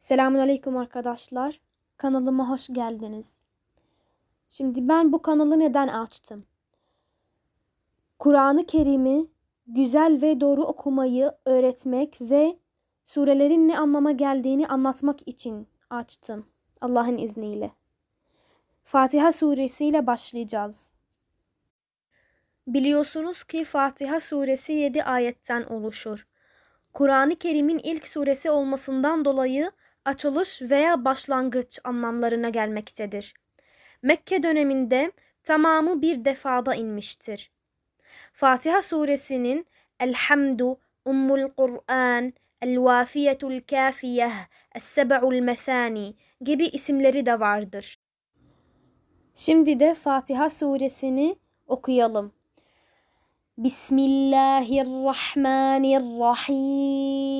Selamünaleyküm arkadaşlar. Kanalıma hoş geldiniz. Şimdi ben bu kanalı neden açtım? Kur'an-ı Kerim'i güzel ve doğru okumayı öğretmek ve surelerin ne anlama geldiğini anlatmak için açtım. Allah'ın izniyle. Fatiha suresiyle başlayacağız. Biliyorsunuz ki Fatiha suresi 7 ayetten oluşur. Kur'an-ı Kerim'in ilk suresi olmasından dolayı açılış veya başlangıç anlamlarına gelmektedir. Mekke döneminde tamamı bir defada inmiştir. Fatiha suresinin Elhamdu, Ummul Kur'an, El-Vafiyetul Kafiyeh, Es-Seb'ul Methani gibi isimleri de vardır. Şimdi de Fatiha suresini okuyalım. Bismillahirrahmanirrahim.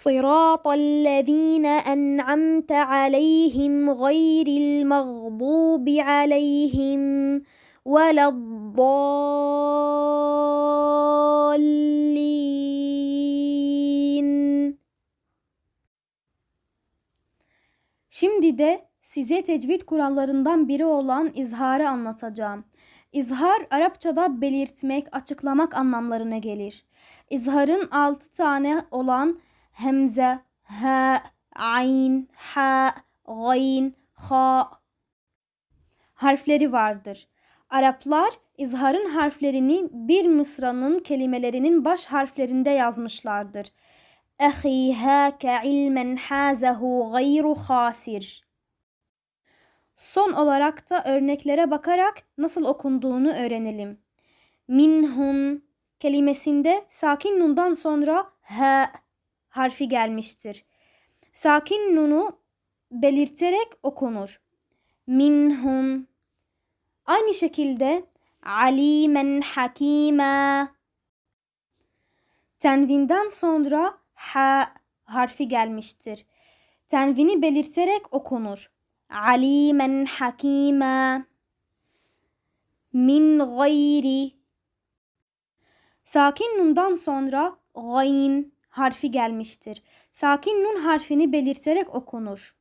صراط الذين أنعمت عليهم غير المغضوب عليهم ولا الضالين Şimdi de size tecvid kurallarından biri olan izharı anlatacağım. İzhar Arapçada belirtmek, açıklamak anlamlarına gelir. İzharın altı tane olan hemze, ha, ayn, ha, gayn, ha harfleri vardır. Araplar izharın harflerini bir mısranın kelimelerinin baş harflerinde yazmışlardır. Ehi hâke ilmen hâzehu gayru hasir. Son olarak da örneklere bakarak nasıl okunduğunu öğrenelim. Minhum kelimesinde sakin nundan sonra h harfi gelmiştir. Sakin nunu belirterek okunur. Minhum. Aynı şekilde alimen hakima. Tenvinden sonra ha harfi gelmiştir. Tenvini belirterek okunur. Alimen hakima. Min gayri. Sakin nundan sonra gayn harfi gelmiştir. Sakin nun harfini belirterek okunur.